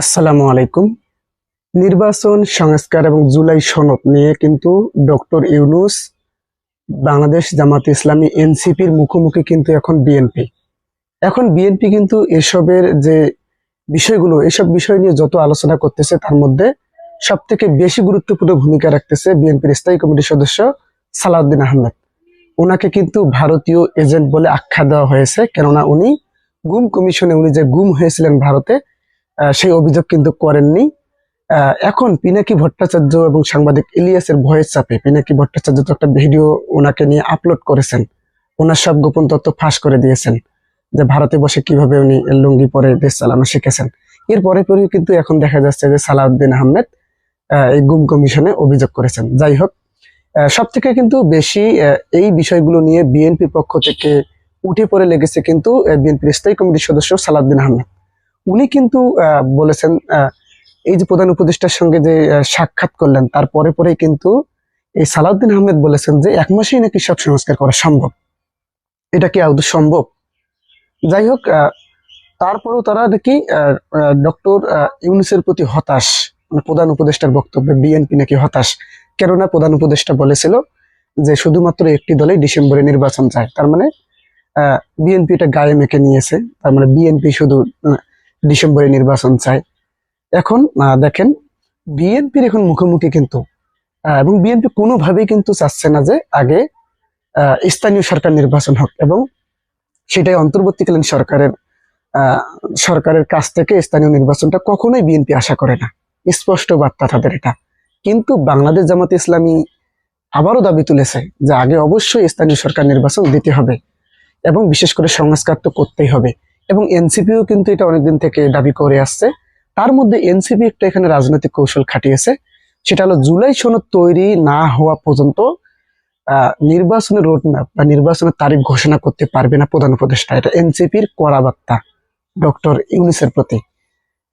আসসালামু আলাইকুম। নির্বাচন, সংস্কার এবং জুলাই সনদ নিয়ে কিন্তু ডক্টর ইউনুস বাংলাদেশ জামাত ইসলামী এনসিপির মুখোমুখি কিন্তু এখন বিএনপি। এখন বিএনপি কিন্তু এসবের যে বিষয়গুলো, এসব বিষয় নিয়ে যত আলোচনা করতেছে, তার মধ্যে সব থেকে বেশি গুরুত্বপূর্ণ ভূমিকা রাখতেছে বিএনপির স্থায়ী কমিটির সদস্য সালাউদ্দিন আহমেদ। ওনাকে কিন্তু ভারতীয় এজেন্ট বলে আখ্যা দেওয়া হয়েছে, কেননা উনি গুম কমিশনে উনি যে গুম হয়েছিলেন ভারতে সেই অভিযোগ কিন্তু করেননি। এখন পিনাকি ভট্টাচার্য এবং সাংবাদিক ইলিয়াসের ভয়েস চাপে পিনাকি ভট্টাচার্য তো একটা ভিডিও ওনাকে নিয়ে আপলোড করেছেন। ওনার সব গোপন তথ্য ফাঁস করে দিয়েছেন যে ভারতে বসে কীভাবে উনি লুঙ্গি পরে দেশ চালানো শিখেছেন। এর পরে পরেও কিন্তু এখন দেখা যাচ্ছে যে সালাউদ্দিন আহমেদ আহ, এই গুম কমিশনে অভিযোগ করেছেন। যাই হোক সব থেকে কিন্তু বেশি এই বিষয়গুলো নিয়ে বিএনপি পক্ষ থেকে উঠে পড়ে লেগেছে কিন্তু বিএনপির স্থায়ী কমিটির সদস্য সালাউদ্দিন আহমেদ। উনি কিন্তু বলেছেন এই যে প্রধান উপদেষ্টার সঙ্গে যে সাক্ষাৎ করলেন তারপরে পরেই কিন্তু এই সালাউদ্দিন আহমেদ বলেছেন যে এক মাসেই নাকি সব সংস্কার করা সম্ভব। এটা কি আদৌ সম্ভব? যাই হোক তারপরেও তারা নাকি ডক্টর ইউনুসের প্রতি হতাশ মানে প্রধান উপদেষ্টার বক্তব্যে বিএনপি নাকি হতাশ। কেননা প্রধান উপদেষ্টা বলেছিল যে শুধুমাত্র একটি দলেই ডিসেম্বরে নির্বাচন চায়। তার মানে বিএনপি এটা গায়ে মেখে নিয়েছে। তার মানে বিএনপি শুধু ডিসেম্বরে নির্বাচন চায় এখন দেখেন, বিএনপির এখন মুখোমুখি কিন্তু এবং বিএনপি কোনোভাবেই কিন্তু চাচ্ছে না যে আগে স্থানীয় সরকার নির্বাচন হোক, এবং সেটাই অন্তর্বর্তীকালীন সরকারের সরকারের কাছ থেকে স্থানীয় নির্বাচনটা কখনোই বিএনপি আশা করে না। স্পষ্ট বার্তা তাদের এটা। কিন্তু বাংলাদেশ জামাত ইসলামী আবারও দাবি তুলেছে যে আগে অবশ্যই স্থানীয় সরকার নির্বাচন দিতে হবে, এবং বিশেষ করে সংস্কার তো করতেই হবে। এবং এনসিপিও কিন্তু এটা অনেকদিন থেকে দাবি করে আসছে। তার মধ্যে এনসিপি একটা এখানে রাজনৈতিক কৌশল খাটিয়েছে। সেটা হলো জুলাই সনদ তৈরি না হওয়া পর্যন্ত নির্বাচনের রোড ম্যাপ বা নির্বাচনের তারিখ ঘোষণা করতে পারবে না প্রধান উপদেষ্টা। এটা এনসিপির কড়া বার্তা, ডক্টর ইউনিসের প্রতি।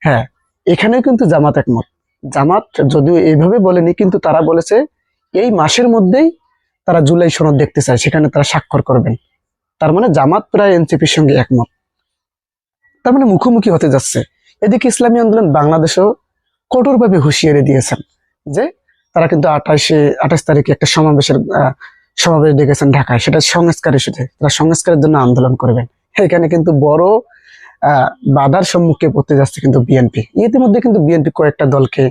হ্যাঁ এখানেও কিন্তু জামাত একমত। জামাত যদিও এইভাবে বলেনি, কিন্তু তারা বলেছে এই মাসের মধ্যেই তারা জুলাই সনদ দেখতে চায়, সেখানে তারা স্বাক্ষর করবেন। তার মানে জামাত প্রায় এনসিপির সঙ্গে একমত। তার মানে মুখোমুখি হতে যাচ্ছে। এদিকে ইসলামী আন্দোলন বাংলাদেশও কঠোরভাবে হুঁশিয়ারি দিয়েছেন যে তারা কিন্তু আঠাশে আঠাশ তারিখে একটা সমাবেশের সমাবেশ ডেকেছেন ঢাকায়। সেটা সংস্কার ইস্যুতে তারা সংস্কারের জন্য আন্দোলন করবেন। এখানে কিন্তু বড় বাধার সম্মুখে পড়তে যাচ্ছে কিন্তু বিএনপি। ইতিমধ্যে কিন্তু বিএনপি কয়েকটা দলকে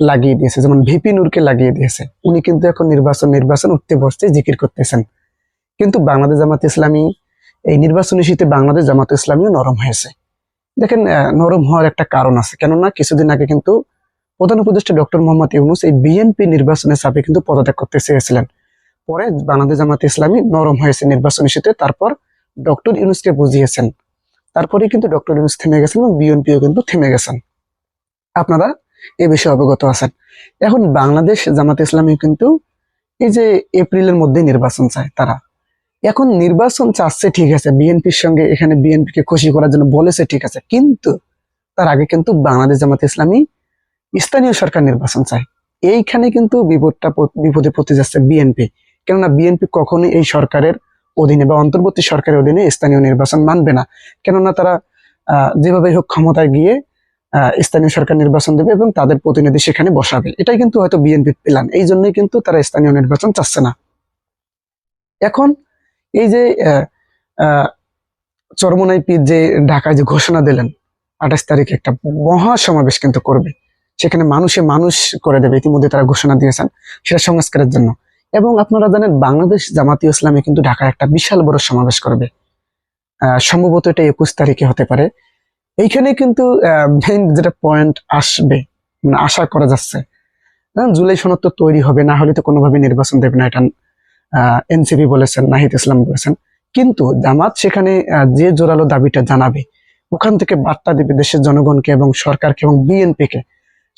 লাগিয়ে দিয়েছে। যেমন ভিপি নূরকে লাগিয়ে দিয়েছে। উনি কিন্তু এখন নির্বাচন নির্বাচন উঠতে বসতে জিকির করতেছেন। কিন্তু বাংলাদেশ জামাত ইসলামী এই নির্বাচন ইস্যুতে বাংলাদেশ জামাত ইসলামীও নরম হয়েছে। দেখেন নরম হওয়ার একটা কারণ আছে। কেননা কিছুদিন আগে কিন্তু প্রধান উপদেষ্টা ডক্টর মোহাম্মদ ইউনুস এই বিএনপি নির্বাচনের চাপে কিন্তু পদত্যাগ করতে চেয়েছিলেন। পরে বাংলাদেশ জামাত ইসলামী নরম হয়েছে নির্বাচন ইস্যুতে, তারপর ডক্টর ইউনুসকে বুঝিয়েছেন। তারপরে কিন্তু ডক্টর ইউনুস থেমে গেছেন এবং বিএনপিও কিন্তু থেমে গেছেন। আপনারা এ বিষয়ে অবগত আছেন। এখন বাংলাদেশ জামাত ইসলামী কিন্তু এই যে এপ্রিলের মধ্যে নির্বাচন চায় তারা। এখন নির্বাচন চাচ্ছে ঠিক আছে, বিএনপির সঙ্গে এখানে বিএনপিকে খুশি করার জন্য বলেছে ঠিক আছে, কিন্তু তার আগে কিন্তু বাংলাদেশ জামাত ইসলামী স্থানীয় সরকার নির্বাচন চায়। এইখানে কিন্তু বিপদটা বিপদে পড়তে যাচ্ছে বিএনপি। কেননা বিএনপি কখনোই এই সরকারের অধীনে বা অন্তর্বর্তী সরকারের অধীনে স্থানীয় নির্বাচন মানবে না। কেননা তারা যেভাবে হোক ক্ষমতায় গিয়ে স্থানীয় সরকার নির্বাচন দেবে এবং তাদের প্রতিনিধি সেখানে বসাবে। এটাই কিন্তু হয়তো বিএনপির প্ল্যান এই জন্যই কিন্তু তারা স্থানীয় নির্বাচন চাচ্ছে না। এখন এই যে চরমনাই যে ঢাকায় যে ঘোষণা দিলেন, আঠাশ তারিখে একটা মহা সমাবেশ কিন্তু করবে। সেখানে মানুষে মানুষ করে দেবে, ইতিমধ্যে তারা ঘোষণা দিয়েছেন সেটা সংস্কারের জন্য। এবং আপনারা জানেন, বাংলাদেশ জামাতীয় ইসলামী কিন্তু ঢাকায় একটা বিশাল বড় সমাবেশ করবে। সম্ভবত এটা একুশ তারিখে হতে পারে। এইখানে কিন্তু যেটা পয়েন্ট আসবে মানে আশা করা যাচ্ছে জুলাই সনদ তৈরি হবে, না হলে তো কোনোভাবে নির্বাচন দেবে না, এটা এনসিপি বলেছেন, নাহিদ ইসলাম বলেছেন। কিন্তু জামাত সেখানে যে জোরালো দাবিটা জানাবে, ওখান থেকে বার্তা দিবে দেশের জনগণকে এবং সরকারকে এবং বিএনপি কে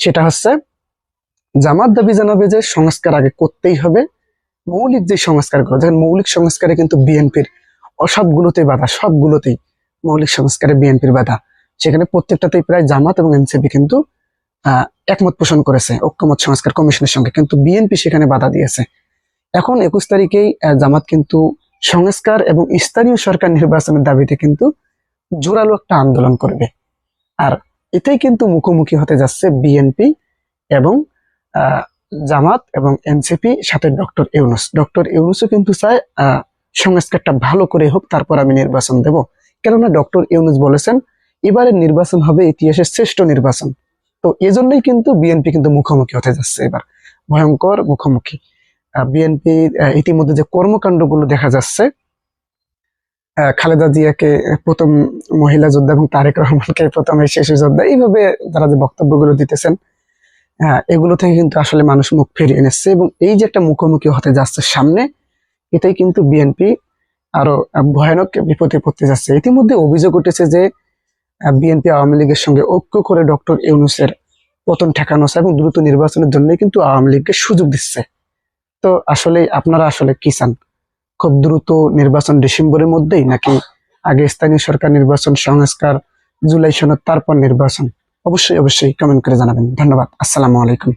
সেটা হচ্ছে, জামাত দাবি জানাবে যে সংস্কার আগে করতেই হবে। মৌলিক যে সংস্কারগুলো দেখেন মৌলিক সংস্কারে কিন্তু বিএনপির সবগুলোতেই বাধা, সবগুলোতেই মৌলিক সংস্কারে বিএনপির বাধা। সেখানে প্রত্যেকটাতেই প্রায় জামাত এবং এনসিপি কিন্তু একমত পোষণ করেছে, ঐক্যমত সংস্কার কমিশনের সঙ্গে। কিন্তু বিএনপি সেখানে বাধা দিয়েছে। এখন একুশ তারিখেই জামাত কিন্তু সংস্কার এবং স্থানীয় সরকার নির্বাচনের দাবিতে কিন্তু জোরালো একটা আন্দোলন করবে। আর এতেই কিন্তু মুখোমুখি হতে যাচ্ছে বিএনপি এবং জামাত এবং এনসিপি, সাথে ডক্টর ইউনুস। ডক্টর ইউনুসও কিন্তু চায় সংস্কারটা ভালো করে হোক, তারপর আমি নির্বাচন দেব। কেননা ডক্টর ইউনুস বলেছেন, এবারের নির্বাচন হবে ইতিহাসের শ্রেষ্ঠ নির্বাচন। তো এজন্যই কিন্তু বিএনপি কিন্তু মুখোমুখি হতে যাচ্ছে এবার। ভয়ঙ্কর মুখোমুখি। বিএনপি ইতিমধ্যে যে কর্মকাণ্ডগুলো দেখা যাচ্ছে খালেদা জিয়াকে প্রথম মহিলা যোদ্ধা এবং তারেক রহমানকে প্রথম শিশু যোদ্ধা, এইভাবে তারা যে বক্তব্যগুলো দিতেছেন এগুলো থেকে কিন্তু আসলে মানুষ মুখ ফিরিয়ে নিচ্ছে এবং এই যে একটা মুখোমুখি হতে যাচ্ছে সামনে, এটাই কিন্তু বিএনপি আরও ভয়ানক বিপদে পড়তে যাচ্ছে। ইতিমধ্যে অভিযোগ উঠেছে যে বিএনপি আওয়ামী লীগের সঙ্গে ঐক্য করে ডক্টর ইউনুসের পতন ঠেকানো এবং দ্রুত নির্বাচনের জন্য কিন্তু আওয়ামী লীগকে সুযোগ দিচ্ছে। তো আসলে আপনারা আসলে কি চান? খুব দ্রুত নির্বাচন ডিসেম্বরের মধ্যেই নাকি আগে স্থানীয় সরকার নির্বাচন, সংস্কার, জুলাই সনের তারপর নির্বাচন? অবশ্যই অবশ্যই কমেন্ট করে জানাবেন। ধন্যবাদ। আসসালামু আলাইকুম।